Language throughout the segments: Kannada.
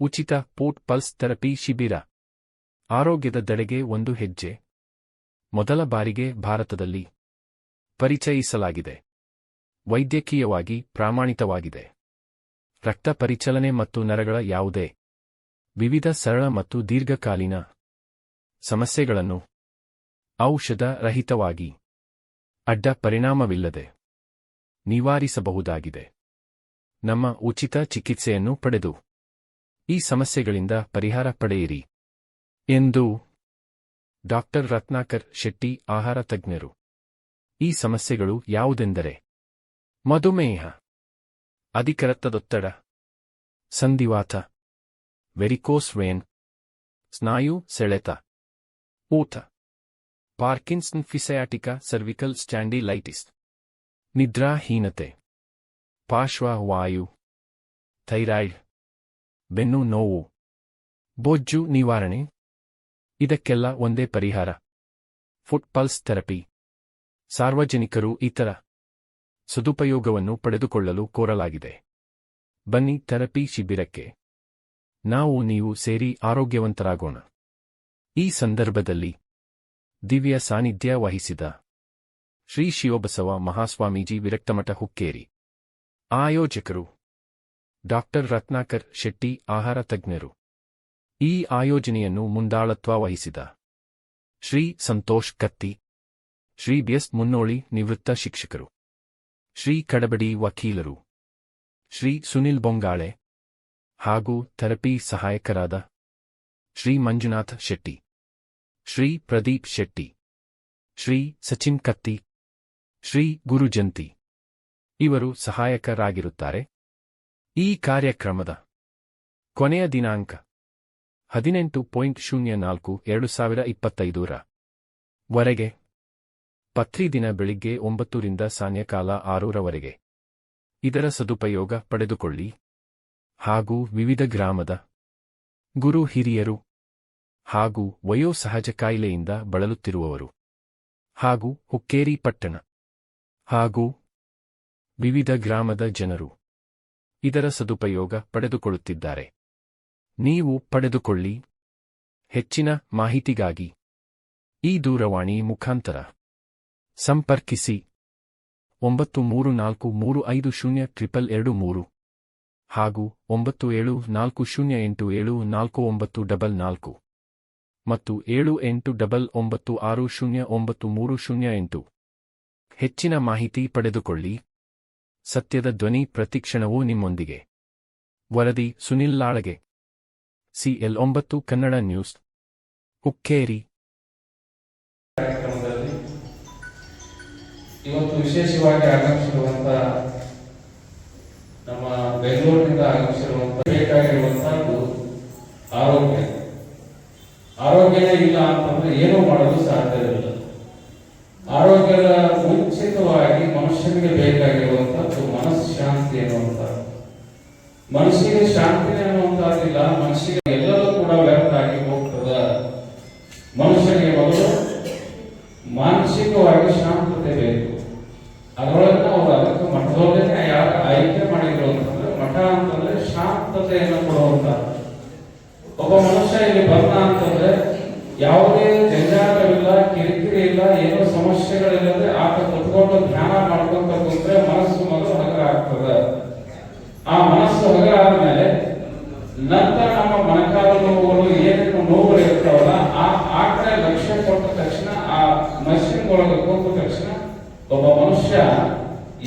ಉಚಿತ ಪೋರ್ಟ್ ಪಲ್ಸ್ ಥೆರಪಿ ಶಿಬಿರ. ಆರೋಗ್ಯದ ದಡೆಗೆ ಒಂದು ಹೆಜ್ಜೆ. ಮೊದಲ ಬಾರಿಗೆ ಭಾರತದಲ್ಲಿ ಪರಿಚಯಿಸಲಾಗಿದೆ. ವೈದ್ಯಕೀಯವಾಗಿ ಪ್ರಾಮಾಣಿತವಾಗಿದೆ. ರಕ್ತ ಪರಿಚಲನೆ ಮತ್ತು ನರಗಳ ಯಾವುದೇ ವಿವಿಧ ಸರಳ ಮತ್ತು ದೀರ್ಘಕಾಲೀನ ಸಮಸ್ಯೆಗಳನ್ನು ಔಷಧ ರಹಿತವಾಗಿ ಅಡ್ಡ ಪರಿಣಾಮವಿಲ್ಲದೆ ನಿವಾರಿಸಬಹುದಾಗಿದೆ. ನಮ್ಮ ಉಚಿತ ಚಿಕಿತ್ಸೆಯನ್ನು ಪಡೆದು ಈ ಸಮಸ್ಯೆಗಳಿಂದ ಪರಿಹಾರ ಪಡೆಯಿರಿ. ಎಂದು ಡಾಕ್ಟರ್ ರತ್ನಾಕರ್ ಶೆಟ್ಟಿ, ಆಹಾರ ತಜ್ಞರು. ಈ ಸಮಸ್ಯೆಗಳು ಯಾವುದೆಂದರೆ, ಮಧುಮೇಹ ಅಧಿಕ ರಕ್ತದೊತ್ತಡ ಸಂಧಿವಾತ, ವೆರಿಕೋಸ್ ವೇನ್, ಸ್ನಾಯು ಸೆಳೆತ, ಊತ, ಪಾರ್ಕಿನ್ಸನ್ ಫಿಸಯಾಟಿಕ ಸರ್ವಿಕಲ್ ಸ್ಟ್ಯಾಂಡಿಲೈಟಿಸ್, ನಿದ್ರಾಹೀನತೆ ಪಾರ್ಶ್ವವಾಯು ಥೈರಾಯ್ಡ್ ಬೆನ್ನು ನೋವು. ಬೊಜ್ಜು ನಿವಾರಣೆ. ಇದಕ್ಕೆಲ್ಲ ಒಂದೇ ಪರಿಹಾರ. Foot pulse therapy. ಸಾರ್ವಜನಿಕರು ಇತರ ಸದುಪಯೋಗವನ್ನು ಪಡೆದುಕೊಳ್ಳಲು ಕೋರಲಾಗಿದೆ. ಬನ್ನಿ ಥೆರಪಿ ಶಿಬಿರಕ್ಕೆ. ನಾವು ನೀವು ಸೇರಿ ಆರೋಗ್ಯವಂತರಾಗೋಣ. ಈ ಸಂದರ್ಭದಲ್ಲಿ ದಿವ್ಯ ಸಾನ್ನಿಧ್ಯ ವಹಿಸಿದ ಶ್ರೀ ಶಿವಬಸವ ಮಹಾಸ್ವಾಮೀಜಿ ವಿರಕ್ತಮಠ ಹುಕ್ಕೇರಿ. ಆಯೋಜಕರು ಡಾಕ್ಟರ್ ರತ್ನಾಕರ್ ಶೆಟ್ಟಿ ಆಹಾರ ತಜ್ಞರು. ಈ ಆಯೋಜನೆಯನ್ನು ಮುಂದಾಳತ್ವ ವಹಿಸಿದ ಶ್ರೀ ಸಂತೋಷ್ ಕತ್ತಿ, ಶ್ರೀ ಬಿಎಸ್ ಮುನ್ನೋಳಿ ನಿವೃತ್ತ ಶಿಕ್ಷಕರು, ಶ್ರೀ ಕಡಬಡಿ ವಕೀಲರು, ಶ್ರೀ ಸುನಿಲ್ ಬೊಂಗಾಳೆ ಹಾಗೂ ಥೆರಪಿ ಸಹಾಯಕರಾದ ಶ್ರೀ ಮಂಜುನಾಥ್ ಶೆಟ್ಟಿ, ಶ್ರೀ ಪ್ರದೀಪ್ ಶೆಟ್ಟಿ, ಶ್ರೀ ಸಚಿನ್ ಕತ್ತಿ, ಶ್ರೀ ಗುರುಜಂತಿ. ಇವರು ಸಹಾಯಕರಾಗಿರುತ್ತಾರೆ. ಈ ಕಾರ್ಯಕ್ರಮದ ಕೊನೆಯ ದಿನಾಂಕ ಹದಿನೆಂಟು ಪಾಯಿಂಟ್ ಶೂನ್ಯ ನಾಲ್ಕು, ಎರಡು ಸಾವಿರ ಇಪ್ಪತ್ತೈದರ ವರೆಗೆ ಪತ್ರಿ ದಿನ ಬೆಳಿಗ್ಗೆ ಒಂಬತ್ತರಿಂದ ಸಾಯಂಕಾಲ ಆರೂರವರೆಗೆ. ಇದರ ಸದುಪಯೋಗ ಪಡೆದುಕೊಳ್ಳಿ. ಹಾಗೂ ವಿವಿಧ ಗ್ರಾಮದ ಗುರು ಹಿರಿಯರು ಹಾಗೂ ವಯೋಸಹಜ ಕಾಯಿಲೆಯಿಂದ ಬಳಲುತ್ತಿರುವವರು ಹಾಗೂ ಹುಕ್ಕೇರಿ ಪಟ್ಟಣ ಹಾಗೂ ವಿವಿಧ ಗ್ರಾಮದ ಜನರು. ಇದರ ಸದುಪಯೋಗ ಪಡೆದುಕೊಳ್ಳುತ್ತಿದ್ದಾರೆ. ನೀವು ಪಡೆದುಕೊಳ್ಳಿ. ಹೆಚ್ಚಿನ ಮಾಹಿತಿಗಾಗಿ ಈ ದೂರವಾಣಿ ಮುಖಾಂತರ ಸಂಪರ್ಕಿಸಿ. ಒಂಬತ್ತು ಮೂರು ನಾಲ್ಕು ಮೂರು ಐದು ಶೂನ್ಯ ಟ್ರಿಪಲ್ ಎರಡು ಮೂರು ಹಾಗೂ ಒಂಬತ್ತು ಏಳು ನಾಲ್ಕು ಶೂನ್ಯ ಎಂಟು ಏಳು ನಾಲ್ಕು ಒಂಬತ್ತು ಡಬಲ್ ನಾಲ್ಕು ಮತ್ತು ಏಳು ಎಂಟು ಡಬಲ್ ಒಂಬತ್ತು ಆರು ಶೂನ್ಯ ಒಂಬತ್ತು ಮೂರು ಶೂನ್ಯ ಎಂಟು. ಹೆಚ್ಚಿನ ಮಾಹಿತಿ ಪಡೆದುಕೊಳ್ಳಿ. ಸತ್ಯದ ಧ್ವನಿ ಪ್ರತಿಕ್ಷಣವೂ ನಿಮ್ಮೊಂದಿಗೆ. ವರದಿ ಸುನಿಲ್ ಲಾಳಗೆ. ಸಿಎಲ್ ಒಂಬತ್ತು ಕನ್ನಡ ನ್ಯೂಸ್. ಹುಕ್ಕೇರಿ. ಇವತ್ತು ವಿಶೇಷವಾಗಿ ಆಗಮಿಸಿರುವಂತ ನಮ್ಮ ಬೆಂಗಳೂರಿನಿಂದ ಆಗಮಿಸಿರುವಂತ ಬೇಕಾಗಿರುವಂತಹದ್ದು ಆರೋಗ್ಯ ಆರೋಗ್ಯನೇ ಇಲ್ಲ ಅಂತಂದ್ರೆ ಏನೂ ಮಾಡಲು ಸಾಧ್ಯವಿಲ್ಲ ಆರೋಗ್ಯದ ಮುಂಚಿತವಾಗಿ ಮನುಷ್ಯನಿಗೆ ಬೇಕಾಗಿರುವಂತದ್ದು ಮನಃಶಾಂತಿ ಅನ್ನುವಂಥದ್ದು ಮನಸ್ಸಿಗೆ ಶಾಂತಿ ಅನ್ನುವಂಥದ್ದಿಲ್ಲ ಮನಸ್ಸಿಗೆ ಎಲ್ಲವೂ ಕೂಡ ವ್ಯರ್ಥ ಆಗಿ ಹೋಗ್ತದ ಮನುಷ್ಯನಿಗೆ ಮೊದಲು ಮಾನಸಿಕವಾಗಿ ಶಾಂತತೆ ಬೇಕು ಅದರೊಳಗೆ ಅವರು ಅದಕ್ಕೆ ಮಠದೊಳಗೆ ಯಾರು ಆಯ್ಕೆ ಮಾಡಿದ್ರು ಅಂತಂದ್ರೆ ಮಠ ಅಂತಂದ್ರೆ ಶಾಂತತೆಯನ್ನು ಕೊಡುವಂತ ಒಬ್ಬ ಮನುಷ್ಯ ಇಲ್ಲಿ ಬಂದ ಅಂತಂದ್ರೆ ಯಾವುದೇ ಜಂಜಾಟವಿಲ್ಲ ಕಿರಿಕಿರಿ ಇಲ್ಲ ಏನೋ ಸಮಸ್ಯೆಗಳಿಲ್ಲದೆ ಆತ ಕುತ್ಕೊಂಡು ಧ್ಯಾನ ಮಾಡ್ಕೊಂತ ಕುಂತ್ರೆ ಮನಸ್ಸು ಮೊದಲು ಹಗರ ಆಗ್ತದೆ ಆ ಮನಸ್ಸು ಹಗರ ಆದ್ಮೇಲೆ ನಂತರ ನಮ್ಮ ಮೊಣಕಾಲು ನೋವುಗಳು ಏನೇನು ನೋವುಗಳು ಇರ್ತಾವಲ್ಲ ಆ ಆ ಕಡೆ ಲಕ್ಷ್ಯ ಕೊಟ್ಟ ತಕ್ಷಣ ಆ ಮಷಿನ್ ಒಳಗೆ ಕೂತ ತಕ್ಷಣ ಒಬ್ಬ ಮನುಷ್ಯ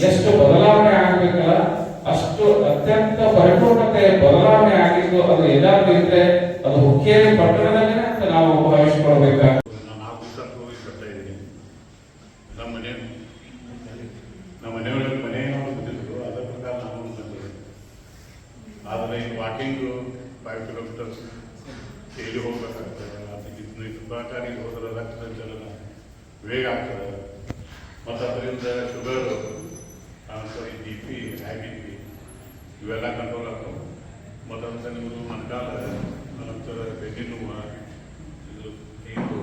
ಎಷ್ಟು ಬದಲಾವಣೆ ಆಗ್ಬೇಕಲ್ಲ ಅಷ್ಟು ಅತ್ಯಂತ ಪರಿಪೂರ್ಣತೆ ಬದಲಾವಣೆ ಆಗಿದ್ದು ಅದು ಎಲ್ಲಾದ್ರೂ ಇದ್ರೆ ಅದು ಹುಕ್ಕೇರಿ ಪಟ್ಟಣದಲ್ಲೇ ಅಂತ ನಾವು ಭಾವಿಸಿಕೊಳ್ಬೇಕಾಗ್ತದೆ ನಾನು ನಾಲ್ಕು ದಿವಸ ಹೋಗಿ ಕಟ್ತಾ ಇದ್ದೀನಿ ನಮ್ಮ ಮನೆ ನಮ್ಮ ಮನೆಯೊಳಗೆ ಮನೆಯನ್ನು ಬಂದಿದ್ರು ಅದರ ಪ್ರಕಾರ ನಾನು ಬಂದಿದ್ದೆ ಆದರೆ ವಾಕಿಂಗು ಫೈವ್ ಕಿಲೋಮೀಟರ್ಸ್ ಡೈಲಿ ಹೋಗ್ಬೇಕಾಗ್ತದೆ ಅದಕ್ಕೆ ಇದನ್ನ ತುಪಾಕಾರಿಗೆ ಹೋದ್ರೆ ರಕ್ತ ಸಂಚಲನ ವೇಗ ಆಗ್ತದೆ ಮತ್ತು ಅದರಿಂದ sugar sorry B P high P ಇವೆಲ್ಲ ಕಂಟ್ರೋಲ್ ಆಗ್ತವೆ. ಮತ್ತು ನಿಮ್ಮದು ಮೊಣಕಾಲ ನಂತರ ಬೆನ್ನಿ ನೋವು ಇದು ಇದು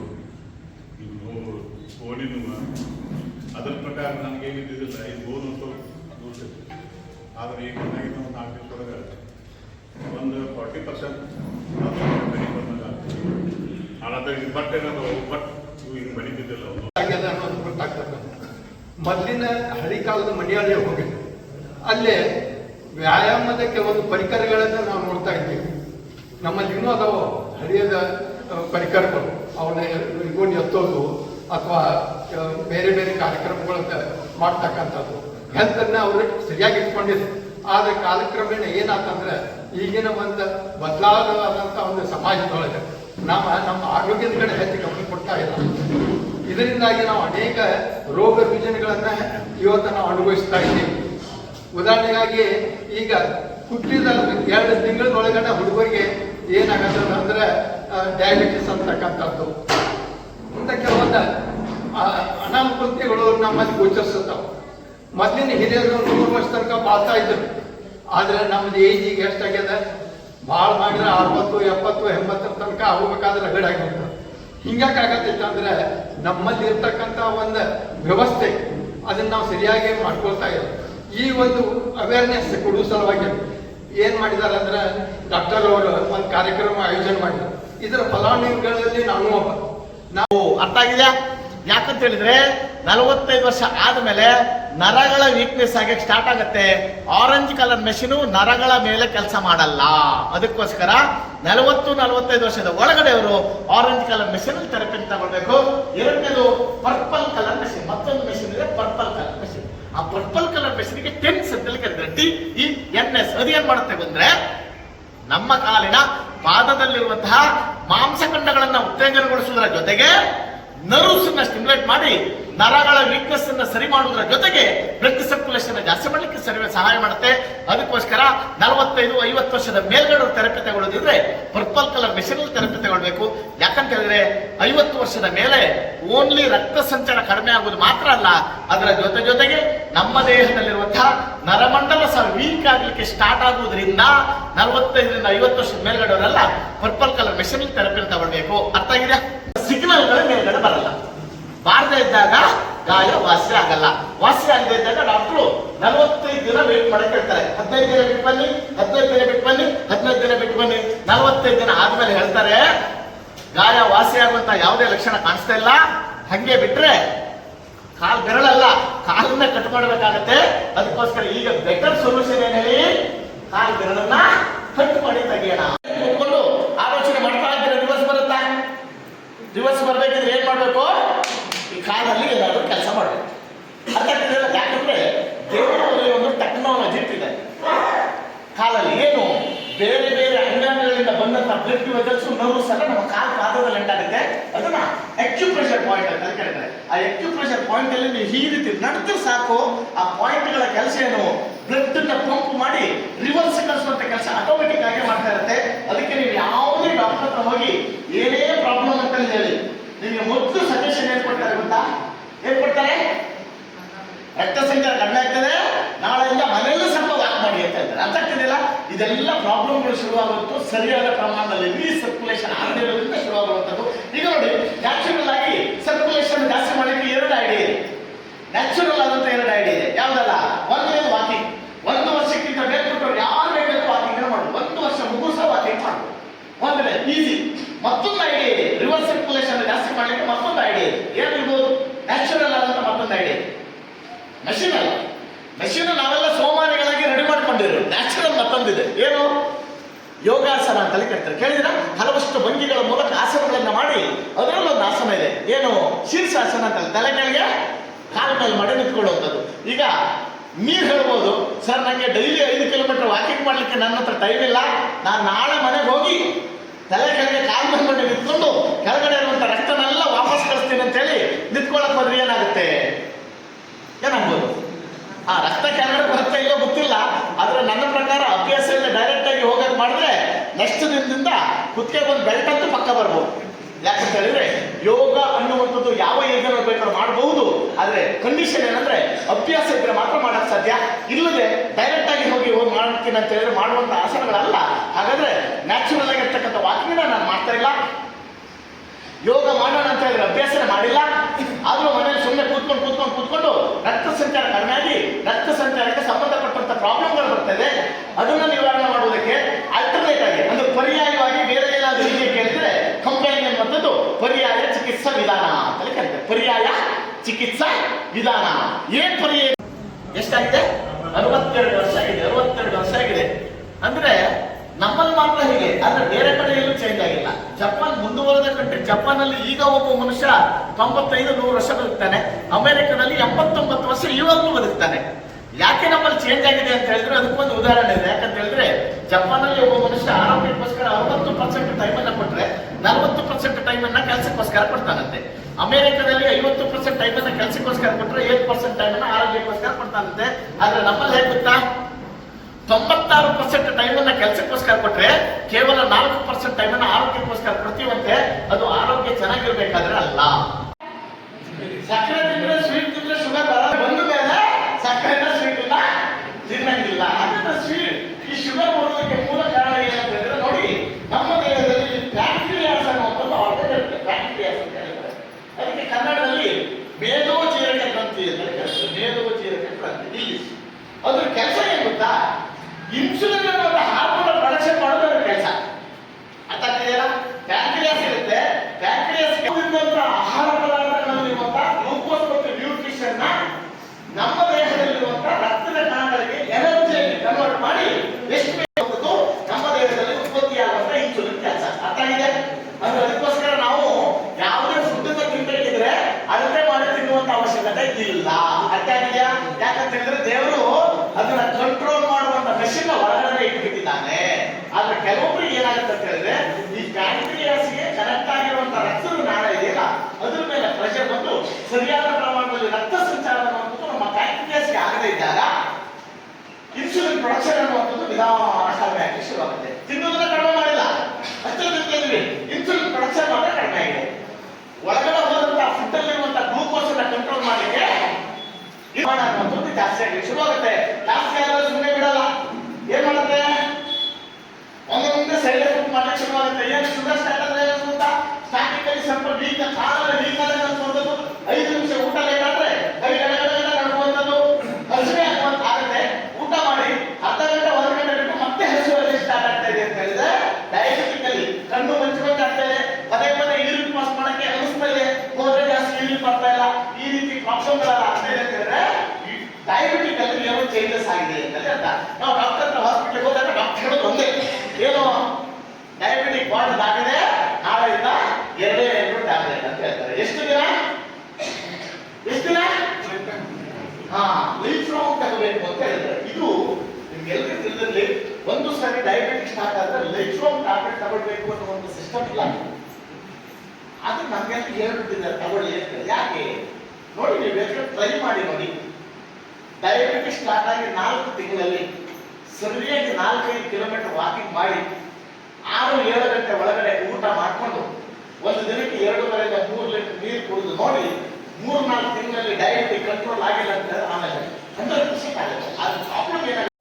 ಇದು ನೋವು ಕೋಡಿ ನೋವು ಅದ್ರ ಪ್ರಕಾರ ನನಗೆ ಏನಿದ್ದಿಲ್ಲ ಈ ಬೋನ್ ಅಂತ ದೂರ ಆದರೆ ಈಗ ಏನಾಗಿದೆ ಒಂದು ನಾಲ್ಕು ದಿವಸ ಒಳಗೆ ಒಂದು ಫಾರ್ಟಿ ಪರ್ಸೆಂಟ್ ಬಟ್ಟೆ ಬಟ್ ಇವು ಹಿಂಗೆ ಅನ್ನೋದು ಗೊತ್ತಾಗ್ತದೆ ಮೊದಲಿನ ಹಳಿ ಕಾಲದ ಮಂಡ್ಯಾಳಿಗೆ ಹೋಗಿ ಅಲ್ಲೇ ವ್ಯಾಯಾಮದ ಕೆಲವೊಂದು ಪರಿಕರಗಳನ್ನು ನಾವು ನೋಡ್ತಾ ಇದ್ದೀವಿ ನಮ್ಮಲ್ಲಿ ಇನ್ನೂ ಅದಾವ? ಹಳಿಯದ ಪರಿಕರಗಳು. ಅವನ್ನ ಇಟ್ಕೊಂಡು ಎತ್ತೋದು ಅಥವಾ ಬೇರೆ ಬೇರೆ ಕಾರ್ಯಕ್ರಮಗಳನ್ನ ಮಾಡ್ತಕ್ಕಂಥದ್ದು. ಹೆಲ್ತನ್ನ ಅವರು ಸರಿಯಾಗಿ ಇಟ್ಕೊಂಡಿದ್ರು. ಆದ್ರೆ ಕಾಲಕ್ರಮೇಣ ಏನಾತಂದ್ರೆ, ಈಗಿನ ಒಂದು ಬದಲಾವಣೆಯಾದಂಥ ಒಂದು ಸಮಾಜದೊಳಗೆ ನಾವು ನಮ್ಮ ಆರೋಗ್ಯದ ಕಡೆ ಹೆಚ್ಚು ಗಮನ ಕೊಡ್ತಾ ಇಲ್ಲ. ಇದರಿಂದಾಗಿ ನಾವು ಅನೇಕ ರೋಗ ರುಜಿನಗಳನ್ನ ಇವತ್ತು ನಾವು ಅನುಭವಿಸ್ತಾ ಇದ್ದೀವಿ. ಉದಾಹರಣೆಗಾಗಿ ಈಗ ಹುಟ್ಟಿದ ಎರಡು ತಿಂಗಳೊಳಗಡೆ ಹುಡುಗರಿಗೆ ಏನಾಗತ್ತೆ ಅಂದ್ರೆ ಡಯಾಬಿಟಿಸ್ ಅಂತಕ್ಕಂಥದ್ದು. ಇಂಥ ಕೆಲವೊಂದು ಅನಾನುಕೂಲತೆಗಳು ನಮ್ಮಲ್ಲಿ ಗೋಚರಿಸುತ್ತವೆ. ಮೊದಲಿನ ಹಿರಿಯರು ನೂರು ವರ್ಷ ತನಕ ಬಾಳ್ತಾ ಇದ್ರು. ಆದ್ರೆ ನಮ್ದು ಏಜ್ ಈಗ ಎಷ್ಟಾಗ್ಯದ ಭಾಳ ಮಾಡಿದ್ರೆ ಅರವತ್ತು, ಎಪ್ಪತ್ತು, ಎಂಬತ್ತರ ತನಕ ಹೋಗ್ಬೇಕಾದ್ರೆ ಹಿಂಗಾಕ ಹಿಂಗಾಗತ್ತೈತೆ ಅಂದ್ರೆ ನಮ್ಮಲ್ಲಿ ಇರ್ತಕ್ಕಂಥ ಒಂದು ವ್ಯವಸ್ಥೆ ಅದನ್ನ ನಾವು ಸರಿಯಾಗಿ ಮಾಡ್ಕೊಳ್ತಾ ಇದ್ದೀವಿ ಈ ಒಂದು ಅವೇರ್ನೆಸ್ ಕೊಡುವ ಸಲುವಾಗಿ ಏನ್ ಮಾಡಿದಾರೆ ಅಂದ್ರೆ ಡಾಕ್ಟರ್ ಅವರು ಒಂದು ಕಾರ್ಯಕ್ರಮ ಆಯೋಜನೆ ಮಾಡಿದ್ರು. ಇದರ ಫಲಾನುಭವಿಗಳಲ್ಲಿ ನಾನು ಒಬ್ಬ. ನಾವು ಅರ್ಥ ಆಗಿದೆಯಾ? ಯಾಕಂತ ಹೇಳಿದ್ರೆ ನಲವತ್ತೈದು ವರ್ಷ ಆದ್ಮೇಲೆ ನರಗಳ ವೀಕ್ನೆಸ್ ಆಗಕ್ಕೆ ಸ್ಟಾರ್ಟ್ ಆಗುತ್ತೆ. ಆರೆಂಜ್ ಕಲರ್ ಮೆಷಿನು ನರಗಳ ಮೇಲೆ ಕೆಲಸ ಮಾಡಲ್ಲ. ಅದಕ್ಕೋಸ್ಕರ ನಲವತ್ತು, ನಲವತ್ತೈದು ವರ್ಷದ ಒಳಗಡೆ ಅವರು ಆರೆಂಜ್ ಕಲರ್ ಮೆಷಿನ್ ಥೆರಪಿ ತಗೊಳ್ಬೇಕು. ಎರಡನೇದು ಪರ್ಪಲ್ ಕಲರ್ ಮೆಷಿನ್ ಮತ್ತೊಂದು ಮೆಷಿನ್ ಇದೆ ಪರ್ಪಲ್ ಕಲರ್ ಮೆಷಿನ್ ಆ ಪರ್ಪಲ್ ಕಲರ್ ಮೆಷಿನ್ಗೆ ಟೆನ್ಸ್ ಅಂತೇಳಿ ಕರೀತಾರೆ ಟಿ ಇ ಎನ್ ಎಸ್ ಅದು ಏನ್ ಮಾಡುತ್ತೆ ಬಂದ್ರೆ ನಮ್ಮ ಕಾಲಿನ ಪಾದದಲ್ಲಿರುವಂತಹ ಮಾಂಸಖಂಡಗಳನ್ನ ಉತ್ತೇಜನಗೊಳಿಸುವುದರ ಜೊತೆಗೆ ನರ್ವ್ಸ್ ಸ್ಟಿಮ್ಯುಲೇಟ್ ಮಾಡಿ ನರಗಳ ವೀಕ್ನೆಸ್ ಅನ್ನ ಸರಿ ಮಾಡುವುದರ ಜೊತೆಗೆ ಬ್ಲಡ್ ಸರ್ಕ್ಯುಲೇಷನ್ ಜಾಸ್ತಿ ಮಾಡಲಿಕ್ಕೆ ಸರಿ ಸಹಾಯ ಮಾಡುತ್ತೆ. ಅದಕ್ಕೋಸ್ಕರ ನಲವತ್ತೈದು, ಐವತ್ತು ವರ್ಷದ ಮೇಲ್ಗಡೆ ಥೆರಪಿ ತಗೊಳ್ಳೋದಿದ್ರೆ ಪರ್ಪಲ್ ಕಲರ್ ಮೆಷಿನ್ ಥೆರಪಿ ತಗೊಳ್ಬೇಕು ಯಾಕಂತ ಹೇಳಿದ್ರೆ ಐವತ್ತು ವರ್ಷದ ಮೇಲೆ ಓನ್ಲಿ ರಕ್ತ ಸಂಚಾರ ಕಡಿಮೆ ಆಗುವುದು ಮಾತ್ರ ಅಲ್ಲ. ಅದರ ಜೊತೆ ಜೊತೆಗೆ ನಮ್ಮ ದೇಹದಲ್ಲಿರುವಂತಹ ನರಮಂಡಲ ಸಹ ವೀಕ್ ಆಗಲಿಕ್ಕೆ ಸ್ಟಾರ್ಟ್ ಆಗುವುದರಿಂದ ನಲವತ್ತೈದರಿಂದ ಐವತ್ತು ವರ್ಷದ ಮೇಲ್ಗಡೆಯವರೆಲ್ಲ ಪರ್ಪಲ್ ಕಲರ್ ಮೆಷಿನ್ ಥೆರಪಿ ತಗೊಳ್ಬೇಕು. ಅರ್ಥ ಆಗಿದೆ ಸಿಗ್ನಲ್ಗಳ ಮೇಲ್ಗಡೆ ಬರಲ್ಲ. ಬಾರದೇ ಇದ್ದಾಗ ಗಾಯ ವಾಸಿ ಆಗಲ್ಲ. ವಾಸಿ ಆಗದೆ ಇದ್ದಾಗ ಡಾಕ್ಟ್ರು ನಲವತ್ತೈದು ದಿನ ವೇಟ್ ಮಾಡಕ್ ಹೇಳ್ತಾರೆ. ಹದಿನೈದು ದಿನ ಬಿಟ್ಟು ಬನ್ನಿ, ಹದಿನೈದು ದಿನ ಬಿಟ್ಟು ಬನ್ನಿ, ಹದಿನೈದು ದಿನ ಬಿಟ್ಟು ಬನ್ನಿ. ನಲವತ್ತೈದು ದಿನ ಆದ್ಮೇಲೆ ಹೇಳ್ತಾರೆ, ಗಾಯ ವಾಸಿ ಆಗುವಂತ ಯಾವುದೇ ಲಕ್ಷಣ ಕಾಣಿಸ್ತಾ ಇಲ್ಲ. ಹಂಗೆ ಬಿಟ್ರೆ ಕಾಲ್ ಬೆರಳಲ್ಲ, ಕಾಲನ್ನ ಕಟ್ ಮಾಡಬೇಕಾಗತ್ತೆ ಅದಕ್ಕೋಸ್ಕರ ಈಗ ಬೆಟರ್ ಸೊಲ್ಯೂಷನ್ ಏನ್ ಹೇಳಿ? ಕಾಲ್ ಬೆರಳನ್ನ ಕಟ್ ಮಾಡಿ ತೆಗೆಯೋಣ. ಆಲೋಚನೆ ಮಾಡ್ತಾ ಇದ್ರೆ ರಿವರ್ಸ್ ಬರುತ್ತಾ? ರಿವರ್ಸ್ ಬರ್ಬೇಕಿದ್ರೆ ಈ ಏನಾದರೂ ಕೆಲಸ ಮಾಡಬೇಕು. ಅಂತ ಇದೆಲ್ಲ ಯಾಕಂದ್ರೆ ದೇವರಲ್ಲಿ ಒಂದು ಟೆಕ್ನಾಲಜಿ ಇಟ್ಟಿದೆ. ಕಾಲಲ್ಲಿ ಏನು? ಬೇರೆ ಬೇರೆ ಅಂಗಾಂಗಗಳಿಂದ ಬಂದಂತಹ ಬ್ಲಡ್ ವೆಸಲ್ಸ್ ನರ್ವ್ ಸಹ ನಮ್ಮ ಕಾಲ್ ಪಾದದಲ್ಲಿ ಎಂಟಾಗುತ್ತೆ ಅದನ್ನ ಅಕ್ಯುಪ್ರೆಷರ್ ಪಾಯಿಂಟ್ ಅಂತ ಕೇಳ್ತಾರೆ. ಆ ಅಕ್ಯುಪ್ರೆಷರ್ ಪಾಯಿಂಟ್ ಅಲ್ಲಿ ನೀವು ಈ ರೀತಿ ನಡೆದ್ರೆ ಸಾಕು. ಆ ಪಾಯಿಂಟ್ಗಳ ಕೆಲಸ ಏನು? ಬ್ಲಡ್ನ ಪಂಪ್ ಮಾಡಿ ರಿವರ್ಸ್ ಕಳಿಸುವಂತ ಕೆಲಸ ಆಟೋಮೆಟಿಕ್ ಆಗಿ ಮಾಡ್ತಾ ಇರುತ್ತೆ. ಅದಕ್ಕೆ ನೀವು ಯಾವುದೇ ಡಾಕ್ಟರ್ ಹತ್ರ ಹೋಗಿ ಏನೇ ಪ್ರಾಬ್ಲಮ್ ಅಂತ ಹೇಳಿ ನಿಮಗೆ ಮೊದಲು ಸಜೆಷನ್ ಏನ್ ಕೊಡ್ತಾರೆ ಗೊತ್ತಾ ಏನ್ ಕೊಡ್ತಾರೆ? ರಕ್ತ ಸಂಚಾರ ಕಡಿಮೆ ಆಗ್ತದೆ. ನಾಳೆಯಿಂದ ಮನೆಯಲ್ಲೂ ಸ್ವಲ್ಪ ವಾಕ್ ಮಾಡಿ ಅಂತ ಹೇಳ್ತಾರೆ. ಅರ್ಥ ಆಗ್ತಿದೆಯಲ್ಲ? ಇದೆಲ್ಲ ಪ್ರಾಬ್ಲಮ್ಗಳು ಶುರುವಾಗುತ್ತೋ ಸರಿಯಾದ ಪ್ರಮಾಣದಲ್ಲಿ ರೀ ಸರ್ಕ್ಯುಲೇಷನ್ ಆಗದಿರೋದ್ರಿಂದ ಶುರುವಾಗುವಂಥದ್ದು. ಈಗ ನೋಡಿ ನ್ಯಾಚುರಲ್ ಆಗಿ ಸರ್ಕ್ಯುಲೇಷನ್ ಜಾಸ್ತಿ ಮಾಡಲಿಕ್ಕೆ ಎರಡು ಐಡಿಯಾ ಇದೆ. ನ್ಯಾಚುರಲ್ ಆದಂತ ಎರಡು ಐಡಿಯಾ ಇದೆ. ಯಾವುದಲ್ಲ? ಒಂದನೇದು ವಾಕಿಂಗ್ ಒಂದು ವರ್ಷಕ್ಕಿಂತ ಮೇಲ್ಪಟ್ಟವ್ರು ಯಾರು ಬೇಕಾದ್ರೂ ವಾಕಿಂಗ್ ಮಾಡಿ ಒಂದು ವರ್ಷ ಮುಗಿಸ ವಾಕಿಂಗ್ ಮಾಡ್ಬೋದು. ಒಂದನೇ ಈಸಿ ಮತ್ತೊಂದು ಐಡಿಯಾ ಇದೆ. ರಿವರ್ಸ್ ಸರ್ಕ್ಯುಲೇಷನ್ ಜಾಸ್ತಿ ಮಾಡಲಿಕ್ಕೆ ಮತ್ತೊಂದು ಐಡಿಯಾ ಇದೆ. ಏನಿರ್ಬೋದು ನ್ಯಾಚುರಲ್ ಆದಂತ ಮತ್ತೊಂದು ಐಡಿಯಾ ಮೆಷಿನ್ ಅಲ್ಲ. ಮೆಷಿನ್ ನಾವೆಲ್ಲ ಸೋಮಾರಿಗಳಾಗಿ ರೆಡಿ ಮಾಡ್ಕೊಂಡಿರೋ ನ್ಯಾಚುರಲ್ ಮತ್ತೊಂದಿದೆ. ಏನು? ಯೋಗಾಸನ ಅಂತಲೇ ಕೇಳ್ತಾರೆ ಕೇಳಿದ್ರ ಹಲವಷ್ಟು ಭಂಗಿಗಳ ಮೂಲಕ ಆಸನಗಳನ್ನ ಮಾಡಿ ಅದರಲ್ಲೂ ಒಂದು ಆಸನ ಇದೆ. ಏನು? ಶೀರ್ಷಾಸನ ಅಂತ ತಲೆ ಕೆಳಗೆ ಕಾಲು ಮೇಲೆ ಮಾಡಿ ನಿಂತ್ಕೊಳ್ಳುವಂಥದ್ದು. ಈಗ ನೀವು ಹೇಳ್ಬೋದು, ಸರ್ ನನಗೆ ಡೈಲಿ ಐದು ಕಿಲೋಮೀಟರ್ ವಾಕಿಂಗ್ ಮಾಡ್ಲಿಕ್ಕೆ ನನ್ನ ಹತ್ರ ಟೈಮ್ ಇಲ್ಲ. ನಾನು ನಾಳೆ ಮನೆಗೆ ಹೋಗಿ ತಲೆ ಕೆಳಗೆ ಕಾಲು ಮೇಲೆ ಮಾಡಿ ನಿಂತ್ಕೊಂಡು ಕೆಳಗಡೆ ಇರುವಂಥ ರಕ್ತನೆಲ್ಲ ವಾಪಸ್ ಅಂತ ಹೇಳಿ ನಿಂತ್ಕೊಳ್ಳೋಕೆ ಹೋದ್ರೆ ಏನಾಗುತ್ತೆ? ಏನಾಗ್ಬೋದು? ಆ ರಕ್ತ ಕೆಳಗಡೆ ಬರುತ್ತೆ ಇಲ್ಲೋ ಗೊತ್ತಿಲ್ಲ, ಆದ್ರೆ ನನ್ನ ಪ್ರಕಾರ ಅಭ್ಯಾಸ ಇಲ್ಲ ಡೈರೆಕ್ಟ್ ಆಗಿ ಹೋಗಕ್ ಮಾಡಿದ್ರೆ ನೆಕ್ಸ್ಟ್ ದಿನದಿಂದ ಕುತ್ತಿಗೆ ಒಂದು ಬೆಲ್ಟ್ ಅಂತೂ ಪಕ್ಕ ಬರ್ಬೋದು. ಯಾಕಂತ ಹೇಳಿದ್ರೆ, ಯೋಗ ಅನ್ನುವಂಥದ್ದು ಯಾವ ಏಜಲ್ಲಿ ಬೇಕಾದ್ರೂ ಮಾಡಬಹುದು ಆದ್ರೆ ಕಂಡೀಷನ್ ಏನಂದ್ರೆ ಅಭ್ಯಾಸ ಇದ್ರೆ ಮಾತ್ರ ಮಾಡಕ್ ಸಾಧ್ಯ. ಇಲ್ಲದೆ ಡೈರೆಕ್ಟ್ ಆಗಿ ಹೋಗಿ ಹೋಗಿ ಮಾಡ್ತೀನಿ ಅಂತ ಹೇಳಿದ್ರೆ ಮಾಡುವಂತ ಆಸನಗಳಲ್ಲ. ಹಾಗಾದ್ರೆ ನ್ಯಾಚುರಲ್ ಆಗಿರ್ತಕ್ಕಂಥ ವಾಕಿಂಗ್ ನಾನು ಮಾಡ್ತಾ ಇಲ್ಲ. ಯೋಗ ಮಾಡೋಣ ಅಭ್ಯಾಸನೇ ಮಾಡಿಲ್ಲ. ಆದರೂ ಮನೇಲಿ ಸುಮ್ಮನೆ ಕೂತ್ಕೊಂಡು ಕೂತ್ಕೊಂಡು ಕೂತ್ಕೊಂಡು ರಕ್ತ ಸಂಚಾರ ಕಡಿಮೆ ಆಗಿ ರಕ್ತ ಸಂಚಾರಕ್ಕೆ ಸಂಬಂಧಪಟ್ಟಂತ ಪ್ರಾಬ್ಲಮ್ಗಳು ಬರ್ತದೆ ಅದನ್ನು ನಿವಾರಣೆ ಮಾಡುವುದಕ್ಕೆ ಅಲ್ಟರ್ನೇಟ್ ಆಗಿ, ಅಂದ್ರೆ ಪರ್ಯಾಯವಾಗಿ ಬೇರೆ ಏನಾದರೂ ಹೀಗೆ ಕೇಳಿದ್ರೆ ಕಂಪ್ಲೇಂಟ್ ಎನ್ನುವಂಥದ್ದು ಪರ್ಯಾಯ ಚಿಕಿತ್ಸಾ ವಿಧಾನ ಅಂತಲೇ ಕರೀತಾರೆ. ಪರ್ಯಾಯ ಚಿಕಿತ್ಸಾ ವಿಧಾನ. ಏನ್ ಪರ್ಯಾಯ? ಎಷ್ಟಾಗಿದೆ? ಅರವತ್ತೆರಡು ವರ್ಷ ಆಗಿದೆ, ಅರವತ್ತೆರಡು ವರ್ಷ ಆಗಿದೆ. ಅಂದ್ರೆ ನಮ್ಮಲ್ಲಿ ಮಾತ್ರ ಹೀಗೆ, ಆದ್ರೆ ಬೇರೆ ಕಡೆ ಎಲ್ಲೂ ಚೇಂಜ್ ಆಗಿಲ್ಲ. ಜಪಾನ್ ಮುಂದುವರೆದ ಕಂಟ್ರಿ ಜಪಾನ್ ಅಲ್ಲಿ ಈಗ ಒಬ್ಬ ಮನುಷ್ಯ ತೊಂಬತ್ತೈದು, ನೂರು ವರ್ಷ ಬದುಕ್ತಾನೆ. ಅಮೆರಿಕದಲ್ಲಿ ಎಂಬತ್ತೊಂಬತ್ತು ವರ್ಷ ಇವಾಗಲೂ ಬದುಕ್ತಾನೆ. ಯಾಕೆ ನಮ್ಮಲ್ಲಿ ಚೇಂಜ್ ಆಗಿದೆ ಅಂತ ಹೇಳಿದ್ರೆ ಅದಕ್ಕೊಂದು ಉದಾಹರಣೆ ಇದೆ. ಯಾಕಂತ ಹೇಳಿದ್ರೆ ಜಪಾನ್ ಅಲ್ಲಿ ಒಬ್ಬ ಮನುಷ್ಯ ಆರೋಗ್ಯಕ್ಕೋಸ್ಕರ ಅರವತ್ತು ಪರ್ಸೆಂಟ್ ಟೈಮ್ ಅನ್ನ ಕೊಟ್ರೆ ನಲವತ್ತು ಪರ್ಸೆಂಟ್ ಟೈಮ್ ಅನ್ನ ಕೆಲಸಕ್ಕೋಸ್ಕರ ಕೊಡ್ತಾನಂತೆ. ಅಮೆರಿಕದಲ್ಲಿ ಐವತ್ತು ಪರ್ಸೆಂಟ್ ಟೈಮ್ ಅನ್ನ ಕೆಲಸಕ್ಕೋಸ್ಕರ ಕೊಟ್ರೆ ಏಟ್ ಪರ್ಸೆಂಟ್ ಟೈಮ್ ಅನ್ನ ಆರೋಗ್ಯಕ್ಕೋಸ್ಕರ ಕೊಡ್ತಾನಂತೆ. ಆದ್ರೆ ನಮ್ಮಲ್ಲಿ ಹೇಗ್ ಗೊತ್ತಾ? ತೊಂಬತ್ತಾರು ಪರ್ಸೆಂಟ್ ಟೈಮ್ ಅನ್ನ ಕೆಲಸಕ್ಕೋಸ್ಕರ ಕೊಟ್ರೆ ಕೇವಲ ನಾಲ್ಕು ಪರ್ಸೆಂಟ್ ಟೈಮ್ ಅನ್ನ ಆರೋಗ್ಯಕ್ಕೋಸ್ಕರ ಕೊಡ್ತೀವಂತೆ, ಅದು ಆರೋಗ್ಯ ಚೆನ್ನಾಗಿರ್ಬೇಕಾದ್ರೆ ಅಲ್ಲ. ಸಕ್ಕರೆ ತಿಂದ್ರೆ ಸ್ವೀಟ್ ತಿಂದ್ರೆ ಶುಗರ್ ಬರ ಬಂದ ಮೇಲೆ ಸಕ್ಕರೆನ ಸ್ವೀಟ್ ಇಲ್ಲ, ತಿನ್ನಂಗಿಲ್ಲ. ಹಾಗಾದ್ರೆ ಸ್ವೀಟ್ ಈ ಶುಗರ್ ಬರೋದಕ್ಕೆ ಮೂಲ ಕಾರಣ ಏನಂತಂದ್ರೆ ನೋಡಿ, ನಮ್ಮ ದೇಹದಲ್ಲಿ ಬ್ಯಾಕ್ಟೀರಿಯಾಸ್ ಅನ್ನುವಂಥದ್ದು ಆಲ್ರೆಡಿ ಇರುತ್ತೆ, ಬ್ಯಾಕ್ಟೀರಿಯಾಸ್ ಅಂತ ಹೇಳ್ತಾರೆ ಅದಕ್ಕೆ ಕನ್ನಡದಲ್ಲಿ ಮೇಧೋಜೀರಕ ಗ್ರಂಥಿ ಅಂತ ಹೇಳ್ತಾರೆ ಮೇಧೋಜೀರಕ ಗ್ರಂಥಿ. ಇಲ್ಲಿ. ಅದ್ರ ಕೆಲಸ ಏನು ಗೊತ್ತಾ? ಇನ್ಸುಲಿನ್ ಅನ್ನೋ ಹಾರ್ಮೋನ್ ಪ್ರೊಡಕ್ಷನ್ ಮಾಡೋದು ಅದ್ರ ಕೆಲಸ ಅರ್ಥ ಆಗ್ತಿದೆಯಲ್ಲ ಪ್ಯಾಂಕ್ರಿಯಾಸ್ ಇರುತ್ತೆ ಪ್ಯಾಂಕ್ರಿಯಾಸ್ ಆಹಾರ ಪದಾರ್ಥಗಳಲ್ಲಿರುವಂತ ಗ್ಲೂಕೋಸ್ ಮತ್ತು ನ್ಯೂಟ್ರಿಷನ್ನ ನಮ್ಮ ದೇಹದಲ್ಲಿರುವಂತ ರಕ್ತದ ಕಣಗಳಿಗೆ ಎನರ್ಜಿಯಾಗಿ ಕನ್ವರ್ಟ್ ಮಾಡಿ ಎಷ್ಟು ಬೇಕು ನಮ್ಮ ದೇಹದಲ್ಲಿ ಉತ್ಪತ್ತಿಯಾಗುವಂತ ಇನ್ಸುಲಿನ್ ಕೆಲಸ ಅರ್ಥ ಆಗಿದೆ ಅಂದ್ರೆ ಅದಕ್ಕೋಸ್ಕರ ನಾವು ಯಾವುದೇ ಫುಡ್ ತಿನ್ಬೇಕಿದ್ರೆ ಅಳತೆ ಮಾಡಿ ತಿನ್ನುವಂತ ಅವಶ್ಯಕತೆ ಇಲ್ಲ ಅರ್ಥ ಆಗಿದೆಯಾ ಯಾಕಂತ ಹೇಳಿದ್ರೆ ದೇವರು ಅದನ್ನ ಕಂಟ್ರೋಲ್ ಮಾಡುವಂತ ಮೆಷಿನ್ ಒಳಗಡೆ ಇಟ್ಬಿಟ್ಟಿದ್ದಾನೆ ಆದ್ರೆ ಕೆಲವೊಬ್ರಿಗೆ ಏನಾಗುತ್ತೆ ಅಂತ ಹೇಳಿದ್ರೆ ಈ ಪ್ಯಾಂಕ್ರಿಯಾಸ್ಗೆ ಕನೆಕ್ಟ್ ಆಗಿರುವಂತ ರಕ್ತದ ನಾಳ ಇದೆಯಲ್ಲ ಅದ್ರ ಮೇಲೆ ಪ್ರೆಷರ್ ಬಂದು ಸರಿಯಾದ ಪ್ರಮಾಣದಲ್ಲಿ ರಕ್ತ ಸಂಚಾರ ಅನ್ನುವಂಥದ್ದು ನಮ್ಮ ಪ್ಯಾಂಕ್ರಿಯಾಸ್ಗೆ ಆಗದೇ ಇದ್ದಾಗ ಇನ್ಸುಲಿನ್ ಪ್ರೊಡಕ್ಷನ್ ಅನ್ನುವಂಥದ್ದು ನಿಧಾನ ಕಡಿಮೆ ಆಗಿ ಶುರುವಾಗುತ್ತೆ. ತಿನ್ನೋದನ್ನ ಕಡಿಮೆ ಮಾಡಿಲ್ಲ. ಅಷ್ಟೇ ಇನ್ಸುಲಿನ್ ಪ್ರೊಡಕ್ಷನ್ ಮಾತ್ರ ಕಡಿಮೆ ಆಗಿದೆ. ಒಳಗಡೆ ಹೋದಂತ ಫುಡ್ ಅಲ್ಲಿರುವಂತಹ ಗ್ಲೂಕೋಸ್ ಅನ್ನ ಕಂಟ್ರೋಲ್ ಮಾಡಲಿಕ್ಕೆ ಅನ್ನುವಂಥದ್ದು ಜಾಸ್ತಿ ಆಗಿ ಶುರುವಾಗುತ್ತೆ. ಜಾಸ್ತಿ ಆದ್ರೆ ಸುಮ್ಮನೆ ಬಿಡಲ್ಲ. ಏನ್ ಮಾಡುತ್ತೆ? ಒಂದೊಂದೇ ಸೈಡ್ ಎಫೆಕ್ಟ್ ಮಾಡಲಿಕ್ಕೆ ಶುರುವಾಗುತ್ತೆ. ಏನು ಶುಗರ್ ಸ್ಟಾರ್ಟ್ ಆದ್ರೆ ಏನು ಅಂತ? ಸ್ವಲ್ಪ ವೀಕ್ ಕಾಲಲ್ಲಿ ವೀಕ್ ಆದ್ರೆ ಅನ್ಸುವಂಥದ್ದು ಐದು ನಿಮಿಷ ಊಟ ಲೇಟ್ ಆದ್ರೆ ಕೈ ಗಡ ಗಡ ಗಡ ನಡುವಂಥದ್ದು ಹಸಿವೆ ಆಗುವಂತ ಆಗುತ್ತೆ ಊಟ ಮಾಡಿ ಅರ್ಧ ಗಂಟೆ ಒಂದು ಗಂಟೆ ಬಿಟ್ಟು ಮತ್ತೆ ಹಸಿವೆ ಸ್ಟಾರ್ಟ್ ಆಗ್ತಾ ಇದೆ ಅಂತ ಹೇಳಿದ್ರೆ ಡಯಾಬಿಟಿಕ್ ಅಲ್ಲಿ ಕಣ್ಣು ಮಂಚುವಂತೆ ಆಗ್ತಾ ಇದೆ ಪದೇ ಪದೇ ಯೂರಿನ್ ಪಾಸ್ ಮಾಡಕ್ಕೆ ಅನಿಸ್ತಾ ಇದೆ ಹೋದ್ರೆ ಜಾಸ್ತಿ ಯೂರಿನ್ ಬರ್ತಾ ಇಲ್ಲ ಈ ರೀತಿ ಅರ್ಥ ಏನಂತಂದ್ರೆ ಡಯಾಬಿಟಿಕ್ ಅಲ್ಲಿ ಏನೋ ಚೇಂಜಸ್ ಆಗಿದೆ ಅಂತ ಅರ್ಥ ನಾವು ಡಾಕ್ಟರ್ ಹತ್ರ ಹಾಸ್ಪಿಟಲ್ ಹೋದಾಗ ಡಾಕ್ಟರ್ ಹೇಳೋದು ಒಂದೇ. ಏನು ಡಯಾಬಿಟಿಕ್ ಬಾರ್ಡ್ ದಾಟಿದೆ, ನಾಳೆಯಿಂದ ಎರಡೇ ಎರಡು ಟ್ಯಾಬ್ಲೆಟ್ ಅಂತ ಹೇಳ್ತಾರೆ. ಎಷ್ಟು ದಿನ? ಎಷ್ಟು ದಿನ? ಹಾ ಲೈಫ್ ಲಾಂಗ್ ತಗೋಬೇಕು ಅಂತ ಹೇಳ್ತಾರೆ. ಇದು ನಿಮ್ಗೆಲ್ಲರಿಗೂ ತಿಳಿದಿರಲಿ ಒಂದು ಸಾರಿ ಡಯಾಬಿಟಿಕ್ ಸ್ಟಾರ್ಟ್ ಆದ್ರೆ ಲೈಫ್ ಲಾಂಗ್ ಟ್ಯಾಬ್ಲೆಟ್ ತಗೊಳ್ಬೇಕು ಅನ್ನೋ ಒಂದು ಸಿಸ್ಟಮ್ ಇಲ್ಲ. ಅದು ನಮ್ಗೆಲ್ಲ ಹೇಳ್ಬಿಟ್ಟಿದ್ದಾರೆ ತಗೊಳ್ಳಿ ಅಂತ ಯಾಕೆ? ನೋಡಿ ನೀವು ಟ್ರೈ ಮಾಡಿ ನೋಡಿ. ಡಯಾಬಿಟಿಸ್ ಸ್ಟಾರ್ಟ್ ಆಗಿ ನಾಲ್ಕು ತಿಂಗಳಲ್ಲಿ ಸರಿಯಾಗಿ ನಾಲ್ಕೈದು ಕಿಲೋಮೀಟರ್ ವಾಕಿಂಗ್ ಮಾಡಿ, ಆರು, ಏಳು ಗಂಟೆ ಒಳಗಡೆ ಊಟ ಮಾಡಿಕೊಂಡು ಒಂದು ದಿನಕ್ಕೆ ಎರಡೂವರೆಯಿಂದ ಮೂರು ಲೀಟರ್ ನೀರು ಕುಡಿದು ನೋಡಿ ಮೂರು ನಾಲ್ಕು ತಿಂಗಳಲ್ಲಿ ಡಯಾಬಿಟಿಕ್ ಕಂಟ್ರೋಲ್ ಆಗಿಲ್ಲ ಅಂತ ಆಮೇಲೆ. ಹಂಡ್ರೆಡ್ ಖುಷಿ ಆಗುತ್ತೆ ಅದು ಪ್ರಾಬ್ಲಮ್ ಏನಾಗುತ್ತೆ?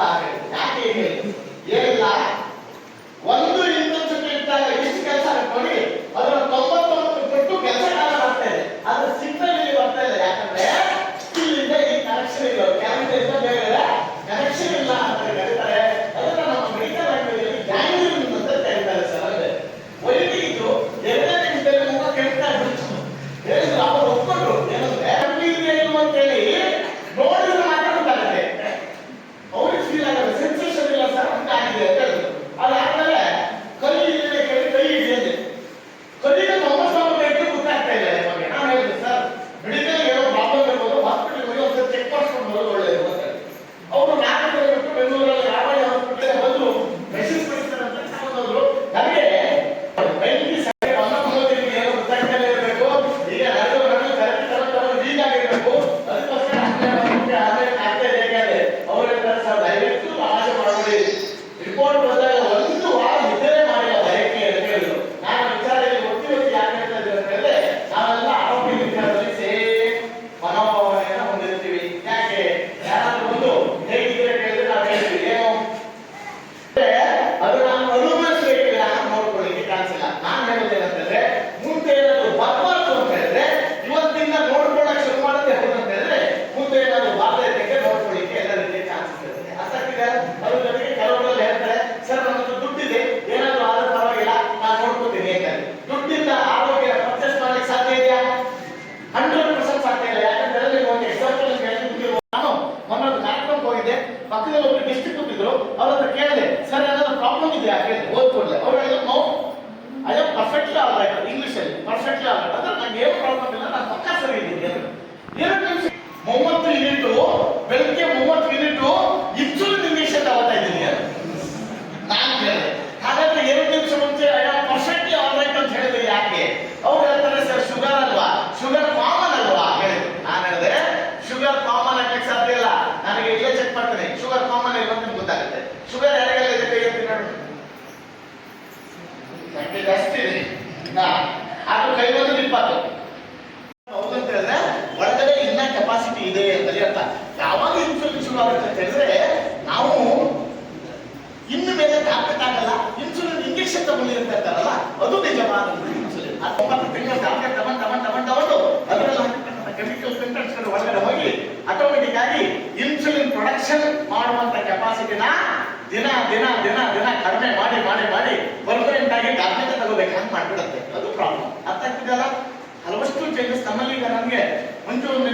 பார்ப்பார்கள் ஏனென்றால்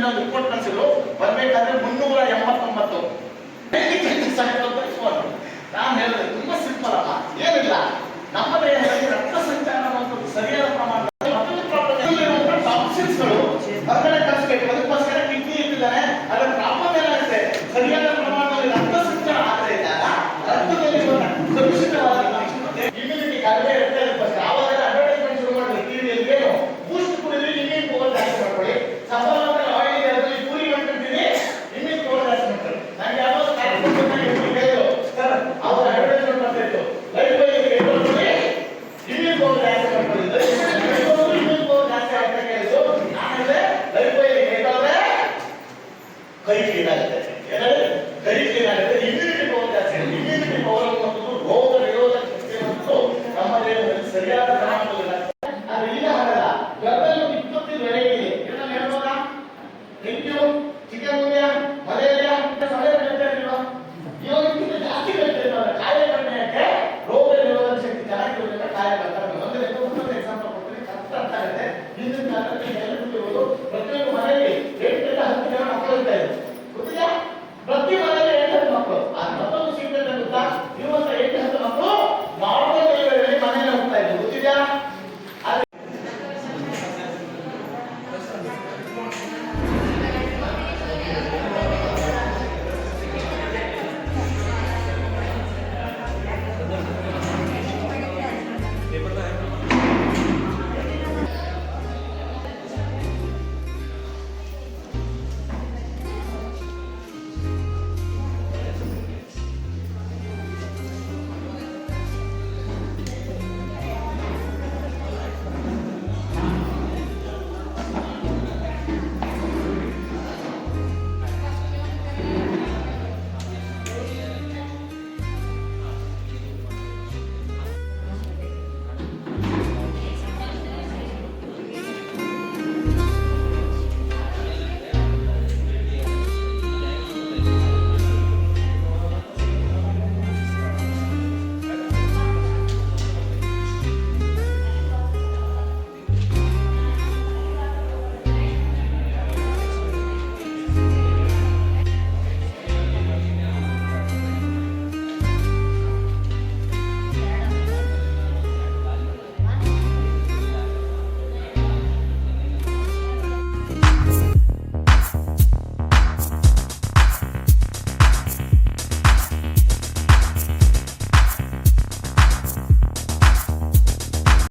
ಇನ್ನೊಂದು ರಿಪೋರ್ಟ್ ಕಳಿಸಿದ್ರು. ಬರಬೇಕಾದ್ರೆ ಮುನ್ನೂರ ಎಂಬತ್ತೊಂಬತ್ತು. ನಾನು ಹೇಳಿದ್ರೆ ತುಂಬಾ ಸಿಂಪಲ್ ಅಲ್ಲ ಏನಿಲ್ಲ. ನಮ್ಮದೇ